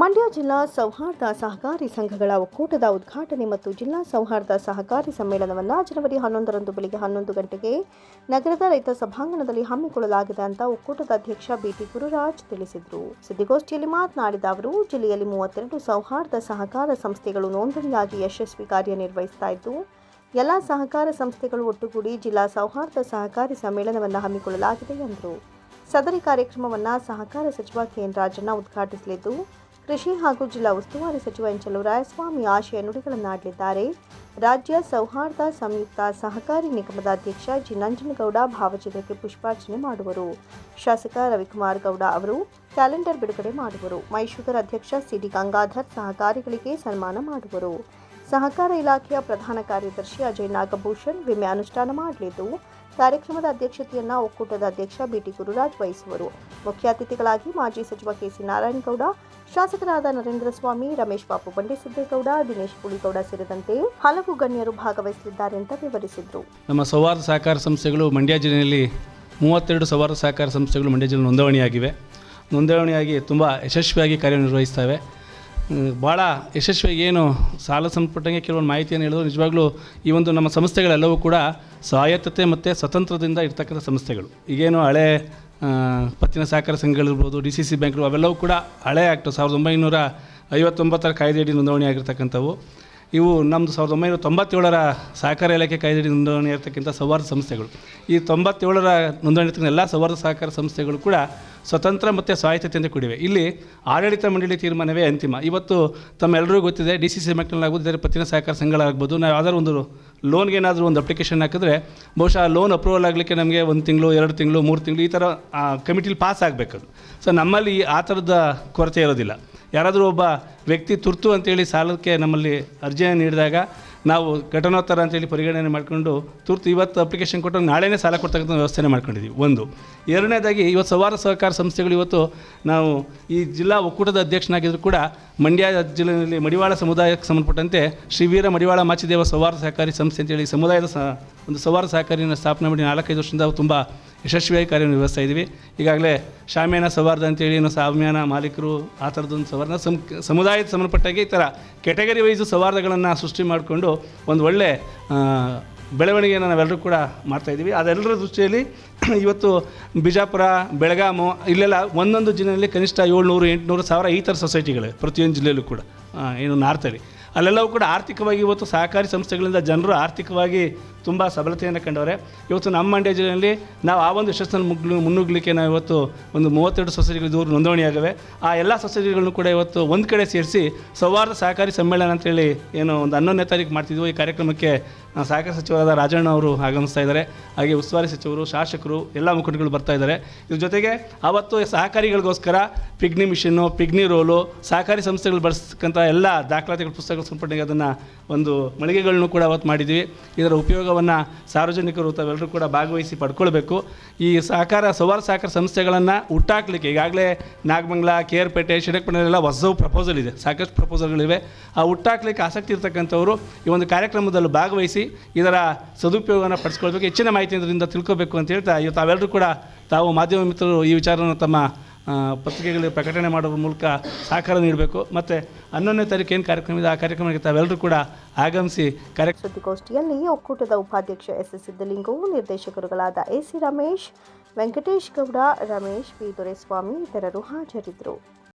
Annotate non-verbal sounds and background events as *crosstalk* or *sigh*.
ಮಂಡ್ಯ ಜಿಲ್ಲಾ ಸೌಹಾರ್ದ ಸಹಕಾರಿ ಸಂಘಗಳ ಒಕ್ಕೂಟದ ಉದ್ಘಾಟನೆ ಮತ್ತು ಜಿಲ್ಲಾ ಸೌಹಾರ್ದ ಸಹಕಾರಿ ಸಮ್ಮೇಳನವನ್ನು ಜನವರಿ ಹನ್ನೊಂದರಂದು ಬೆಳಗ್ಗೆ ಹನ್ನೊಂದು ಗಂಟೆಗೆ ನಗರದ ರೈತ ಸಭಾಂಗಣದಲ್ಲಿ ಹಮ್ಮಿಕೊಳ್ಳಲಾಗಿದೆ ಅಂತ ಒಕ್ಕೂಟದ ಅಧ್ಯಕ್ಷ ಬಿಟಿ ಗುರುರಾಜ್ ತಿಳಿಸಿದರು. ಸುದ್ದಿಗೋಷ್ಠಿಯಲ್ಲಿ ಮಾತನಾಡಿದ ಅವರು, ಜಿಲ್ಲೆಯಲ್ಲಿ ಮೂವತ್ತೆರಡು ಸೌಹಾರ್ದ ಸಹಕಾರ ಸಂಸ್ಥೆಗಳು ನೋಂದಣಿಯಾಗಿ ಯಶಸ್ವಿ ಕಾರ್ಯನಿರ್ವಹಿಸ್ತಾ ಇದ್ದು, ಎಲ್ಲ ಸಹಕಾರ ಸಂಸ್ಥೆಗಳು ಒಟ್ಟುಗೂಡಿ ಜಿಲ್ಲಾ ಸೌಹಾರ್ದ ಸಹಕಾರಿ ಸಮ್ಮೇಳನವನ್ನು ಹಮ್ಮಿಕೊಳ್ಳಲಾಗಿದೆ ಎಂದರು. ಸದರಿ ಕಾರ್ಯಕ್ರಮವನ್ನು ಸಹಕಾರ ಸಚಿವ ಕೆಎನ್ ರಾಜಣ್ಣ ಉದ್ಘಾಟಿಸಲಿದ್ದು ಕೃಷಿ ಹಾಗೂ ಜಿಲ್ಲಾ ಉಸ್ತುವಾರಿ ಸಚಿವ ಎಂಚಲು ಚಲುವರಾಯಸ್ವಾಮಿ ಆಶಯ ನುಡಿಗಳನ್ನಾಡಲಿದ್ದಾರೆ. ರಾಜ್ಯ ಸೌಹಾರ್ದ ಸಂಯುಕ್ತ ಸಹಕಾರಿ ನಿಗಮದ ಅಧ್ಯಕ್ಷ ಜಿ ನಂಜನಗೌಡ ಭಾವಚಿತ್ರಕ್ಕೆ ಪುಷ್ಪಾರ್ಚನೆ ಮಾಡುವರು. ಶಾಸಕ ರವಿಕುಮಾರ್ ಗೌಡ ಅವರು ಕ್ಯಾಲೆಂಡರ್ ಬಿಡುಗಡೆ ಮಾಡುವರು. ಮೈಶುಗರ್ ಅಧ್ಯಕ್ಷ ಸಿಡಿ ಗಂಗಾಧರ್ ಸಹಕಾರಿಗಳಿಗೆ ಸನ್ಮಾನ ಮಾಡುವರು. ಸಹಕಾರ ಇಲಾಖೆಯ ಪ್ರಧಾನ ಕಾರ್ಯದರ್ಶಿ ಅಜಯ್ ನಾಗಭೂಷಣ್ ವಿಮೆ ಅನುಷ್ಠಾನ ಮಾಡಲಿದ್ದು, ಕಾರ್ಯಕ್ರಮದ ಅಧ್ಯಕ್ಷತೆಯನ್ನು ಒಕ್ಕೂಟದ ಅಧ್ಯಕ್ಷ ಬಿಟಿ ಗುರುರಾಜ್ ವಹಿಸುವರು. ಮುಖ್ಯ ಅತಿಥಿಗಳಾಗಿ ಮಾಜಿ ಸಚಿವ ಕೆಸಿ ನಾರಾಯಣಗೌಡ, ಶಾಸಕರಾದ ನರೇಂದ್ರ ಸ್ವಾಮಿ, ರಮೇಶ್ ಬಾಬು ಬಂಡಿಸಿದ್ದೇಗೌಡ, ದಿನೇಶ್ ಪುಳಿಗೌಡ ಸೇರಿದಂತೆ ಹಲವು ಗಣ್ಯರು ಭಾಗವಹಿಸಲಿದ್ದಾರೆ ಅಂತ ವಿವರಿಸಿದರು. ನಮ್ಮ ಸೌಹಾರ್ದ ಸಹಕಾರ ಸಂಸ್ಥೆಗಳು ಮಂಡ್ಯ ಜಿಲ್ಲೆಯಲ್ಲಿ ಮೂವತ್ತೆರಡು ಸೌಹಾರ್ದ ಸಹಕಾರ ಸಂಸ್ಥೆಗಳು ಮಂಡ್ಯ ಜಿಲ್ಲೆ ನೋಂದಣಿಯಾಗಿವೆ. ನೋಂದಣಿಯಾಗಿ ತುಂಬ ಯಶಸ್ವಿಯಾಗಿ ಕಾರ್ಯನಿರ್ವಹಿಸ್ತವೆ ಭಾಳ ಯಶಸ್ವಿಯಾಗಿ ಏನು ಸಾಲ ಸಂಪಟ್ಟಂಗೆ ಕೆಲವೊಂದು ಮಾಹಿತಿಯನ್ನು ಹೇಳಿದ್ರು. ನಿಜವಾಗ್ಲೂ ಈ ಒಂದು ನಮ್ಮ ಸಂಸ್ಥೆಗಳೆಲ್ಲವೂ ಕೂಡ ಸ್ವಾಯತ್ತತೆ ಮತ್ತು ಸ್ವತಂತ್ರದಿಂದ ಇರ್ತಕ್ಕಂಥ ಸಂಸ್ಥೆಗಳು. ಈಗೇನು ಹಳೆ ಪತ್ತಿನ ಸಹಕಾರ ಸಂಘಗಳಿರ್ಬೋದು, ಡಿ ಸಿ ಸಿ ಬ್ಯಾಂಕ್ಗಳು, ಅವೆಲ್ಲವೂ ಕೂಡ ಹಳೆ ಆ್ಯಕ್ಟ್ ಸಾವಿರದ ಒಂಬೈನೂರ ಐವತ್ತೊಂಬತ್ತರ ಕಾಯ್ದೆಯಡಿ ನೋಂದಣಿ ಆಗಿರ್ತಕ್ಕಂಥವು ಇವು ನಮ್ಮದು ಸಾವಿರದ ಒಂಬೈನೂರ ತೊಂಬತ್ತೇಳರ ಸಹಕಾರ ಇಲಾಖೆ ಕಾಯ್ದೆಯಡಿ ನೋಂದಣಿ ಇರತಕ್ಕಂಥ ಸೌಹಾರ್ದ ಸಂಸ್ಥೆಗಳು. ಈ ತೊಂಬತ್ತೇಳರ ನೋಂದಣಿ ಇರ್ತಕ್ಕಂಥ ಎಲ್ಲ ಸೌಹಾರ್ದ ಸಹಕಾರ ಸಂಸ್ಥೆಗಳು ಕೂಡ ಸ್ವತಂತ್ರ ಮತ್ತು ಸ್ವಾಯತ್ತತೆಯಿಂದ ಕೂಡಿವೆ. ಇಲ್ಲಿ ಆಡಳಿತ ಮಂಡಳಿ ತೀರ್ಮಾನವೇ ಅಂತಿಮ. ಇವತ್ತು ತಮ್ಮೆಲ್ಲರಿಗೂ ಗೊತ್ತಿದೆ, ಡಿ ಸಿ ಸಿ ಬ್ಯಾಂಕ್ನಲ್ಲಿ ಇದರ ಪತ್ತಿನ ಸಹಕಾರ ಸಂಘಗಳಾಗ್ಬೋದು ನಾವು ಯಾವ್ದಾದ್ರು ಒಂದು ಲೋನ್ಗೆ ಏನಾದರೂ ಒಂದು ಅಪ್ಲಿಕೇಶನ್ ಹಾಕಿದ್ರೆ ಬಹುಶಃ ಲೋನ್ ಅಪ್ರೂವಲ್ ಆಗಲಿಕ್ಕೆ ನಮಗೆ ಒಂದು ತಿಂಗಳು, ಎರಡು ತಿಂಗಳು, ಮೂರು ತಿಂಗಳು ಈ ಥರ ಕಮಿಟಿಲಿ ಪಾಸ್ ಆಗಬೇಕದು ಸೊ ನಮ್ಮಲ್ಲಿ ಆ ಥರದ ಕೊರತೆ ಇರೋದಿಲ್ಲ. ಯಾರಾದರೂ ಒಬ್ಬ ವ್ಯಕ್ತಿ ತುರ್ತು ಅಂತೇಳಿ ಸಾಲಕ್ಕೆ ನಮ್ಮಲ್ಲಿ ಅರ್ಜಿಯನ್ನು ನೀಡಿದಾಗ ನಾವು ಘಟನೋತ್ತರ ಅಂತೇಳಿ ಪರಿಗಣನೆ ಮಾಡಿಕೊಂಡು ತುರ್ತು ಇವತ್ತು ಅಪ್ಲಿಕೇಶನ್ ಕೊಟ್ಟು ನಾಳೆನೇ ಸಾಲ ಕೊಡ್ತಕ್ಕಂಥ ವ್ಯವಸ್ಥೆನೇ ಮಾಡ್ಕೊಂಡಿದ್ದೀವಿ. ಒಂದು. ಎರಡನೇದಾಗಿ ಇವತ್ತು ಸವಾರ ಸಹಕಾರ ಸಂಸ್ಥೆಗಳು ಇವತ್ತು ನಾವು ಈ ಜಿಲ್ಲಾ ಒಕ್ಕೂಟದ ಅಧ್ಯಕ್ಷನಾಗಿದ್ದರೂ ಕೂಡ ಮಂಡ್ಯ ಜಿಲ್ಲೆಯಲ್ಲಿ ಮಡಿವಾಳ ಸಮುದಾಯಕ್ಕೆ ಸಂಬಂಧಪಟ್ಟಂತೆ ಶ್ರೀ ವೀರ ಮಡಿವಾಳ ಮಾಚಿದೇವ ಸವಾರ ಸಹಕಾರಿ ಸಂಸ್ಥೆ ಅಂತೇಳಿ ಸಮುದಾಯದ ಸ ಒಂದು ಸವಾರ ಸಹಕಾರಿನ ಸ್ಥಾಪನೆ ಮಾಡಿ ನಾಲ್ಕೈದು ವರ್ಷದಿಂದ ತುಂಬ ಯಶಸ್ವಿಯಾಗಿ ಕಾರ್ಯನಿರ್ವಹಿಸ್ತಾ ಇದ್ದೀವಿ. ಈಗಾಗಲೇ ಶಾಮಿಯಾನ ಸವಾರ್ದ ಅಂತೇಳಿ ಏನು ಸಾಮ್ಯಾನ ಮಾಲೀಕರು ಆ ಥರದೊಂದು ಸೌಹಾರ್ದ ಸಂ ಸಮುದಾಯದ ಸಂಬಂಧಪಟ್ಟಾಗೆ ಈ ಥರ ಕೆಟಗರಿ ವೈಸು ಸವಾರ್ದಗಳನ್ನು ಸೃಷ್ಟಿ ಮಾಡಿಕೊಂಡು ಒಂದು ಒಳ್ಳೆ ಬೆಳವಣಿಗೆಯನ್ನು ನಾವೆಲ್ಲರೂ ಕೂಡ ಮಾಡ್ತಾಯಿದ್ದೀವಿ ಅದೆಲ್ಲರ ದೃಷ್ಟಿಯಲ್ಲಿ *clears throat* ಇವತ್ತು ಬಿಜಾಪುರ, ಬೆಳಗಾಮು, ಇಲ್ಲೆಲ್ಲ ಒಂದೊಂದು ಜಿಲ್ಲೆಯಲ್ಲಿ ಕನಿಷ್ಠ ಏಳ್ನೂರು, ಎಂಟುನೂರು ಸಾವಿರ ಈ ಥರ ಸೊಸೈಟಿಗಳು ಪ್ರತಿಯೊಂದು ಜಿಲ್ಲೆಯಲ್ಲೂ ಕೂಡ ಏನು ನಾರ್ತಲ್ಲಿ ಅಲ್ಲೆಲ್ಲವೂ ಕೂಡ ಆರ್ಥಿಕವಾಗಿ ಇವತ್ತು ಸಹಕಾರಿ ಸಂಸ್ಥೆಗಳಿಂದ ಜನರು ಆರ್ಥಿಕವಾಗಿ ತುಂಬ ಸಬಲತೆಯನ್ನು ಕಂಡವ್ರೆ. ಇವತ್ತು ನಮ್ಮ ಮಂಡ್ಯ ಜಿಲ್ಲೆಯಲ್ಲಿ ನಾವು ಆ ಒಂದು ಯಶಸ್ಸನ್ನು ಮುಗ್ಲು ಮುನ್ನುಗ್ಲಿಕ್ಕೆ ನಾವು ಇವತ್ತು ಒಂದು ಮೂವತ್ತೆರಡು ಸೊಸೈಟಿಗಳು ದೂರು ನೋಂದಣಿಯಾಗವೆ. ಆ ಎಲ್ಲ ಸೊಸೈಟಿಗಳನ್ನು ಕೂಡ ಇವತ್ತು ಒಂದು ಕಡೆ ಸೇರಿಸಿ ಸೌಹಾರ್ದ ಸಹಕಾರಿ ಸಮ್ಮೇಳನ ಅಂತೇಳಿ ಏನು ಒಂದು ಹನ್ನೊಂದನೇ ತಾರೀಕು ಮಾಡ್ತಿದ್ವು. ಈ ಕಾರ್ಯಕ್ರಮಕ್ಕೆ ಸಹಕಾರ ಸಚಿವರಾದ ರಾಜಣ್ಣ ಅವರು ಆಗಮಿಸ್ತಾ ಇದ್ದಾರೆ. ಹಾಗೆ ಉಸ್ತುವಾರಿ ಸಚಿವರು, ಶಾಸಕರು, ಎಲ್ಲ ಮುಖಂಡಗಳು ಬರ್ತಾ ಇದ್ದಾರೆ. ಇದ್ರ ಜೊತೆಗೆ ಆವತ್ತು ಸಹಕಾರಿಗಳಿಗೋಸ್ಕರ ಪಿಗ್ನಿ ಮಿಷಿನ್ನು, ಪಿಗ್ನಿ ರೋಲು, ಸಹಕಾರಿ ಸಂಸ್ಥೆಗಳು ಬಳಸ್ತಕ್ಕಂಥ ಎಲ್ಲ ದಾಖಲಾತಿಗಳ ಪುಸ್ತಕಗಳ ಸಂಪಟ್ಟಿಗೆ ಅದನ್ನು ಒಂದು ಮಳಿಗೆಗಳನ್ನು ಕೂಡ ಅವತ್ತು ಮಾಡಿದ್ವಿ ಇದರ ಉಪಯೋಗವನ್ನು ಸಾರ್ವಜನಿಕರು ತಾವೆಲ್ಲರೂ ಕೂಡ ಭಾಗವಹಿಸಿ ಪಡ್ಕೊಳ್ಬೇಕು. ಈ ಸಹಕಾರ ಸವಾರ ಸಹಕಾರ ಸಂಸ್ಥೆಗಳನ್ನು ಹುಟ್ಟಾಕ್ಲಿಕ್ಕೆ ಈಗಾಗಲೇ ನಾಗಮಂಗಲ ಕೇರ್ಪೇಟೆ ಶಿಡಕ್ಪಟ್ಟಣದಲ್ಲೆಲ್ಲ ಹೊಸವು ಪ್ರಪೋಸಲ್ ಇದೆ. ಸಾಕಷ್ಟು ಪ್ರಪೋಸಲ್ಗಳಿವೆ ಆ ಹುಟ್ಟಾಕ್ಲಿಕ್ಕೆ ಆಸಕ್ತಿ ಇರ್ತಕ್ಕಂಥವರು ಈ ಒಂದು ಕಾರ್ಯಕ್ರಮದಲ್ಲಿ ಭಾಗವಹಿಸಿ ಇದರ ಸದುಪಯೋಗವನ್ನು ಪಡಿಸ್ಕೊಳ್ಬೇಕು. ಹೆಚ್ಚಿನ ಮಾಹಿತಿ ಇದರಿಂದ ತಿಳ್ಕೊಬೇಕು ಅಂತ ಹೇಳ್ತಾ ಇವತ್ತು ತಾವೆಲ್ಲರೂ ಕೂಡ ತಾವು ಮಾಧ್ಯಮ ಮಿತ್ರರು ಈ ವಿಚಾರವನ್ನು ತಮ್ಮ ಆ, ಪತ್ರಿಕೆಗಳಲ್ಲಿ ಪ್ರಕಟಣೆ ಮಾಡುವ ಮೂಲಕ ಸಹಕಾರ ನೀಡಬೇಕು. ಮತ್ತು ಹನ್ನೊಂದನೇ ತಾರೀಕು ಏನು ಕಾರ್ಯಕ್ರಮ ಇದೆ ಆ ಕಾರ್ಯಕ್ರಮಕ್ಕೆ ತಾವೆಲ್ಲರೂ ಕೂಡ ಆಗಮಿಸಿ ಕಾರ್ಯ ಸುದ್ದಿಗೋಷ್ಠಿಯಲ್ಲಿ ಒಕ್ಕೂಟದ ಉಪಾಧ್ಯಕ್ಷ ಎಸ್ ಎಸ್ ಸಿದ್ದಲಿಂಗು ನಿರ್ದೇಶಕರುಗಳಾದ ಎಸಿ ರಮೇಶ್ ವೆಂಕಟೇಶ್ ಗೌಡ ರಮೇಶ್ ಬಿ ದೊರೆಸ್ವಾಮಿ ಇತರರು ಹಾಜರಿದ್ದರು.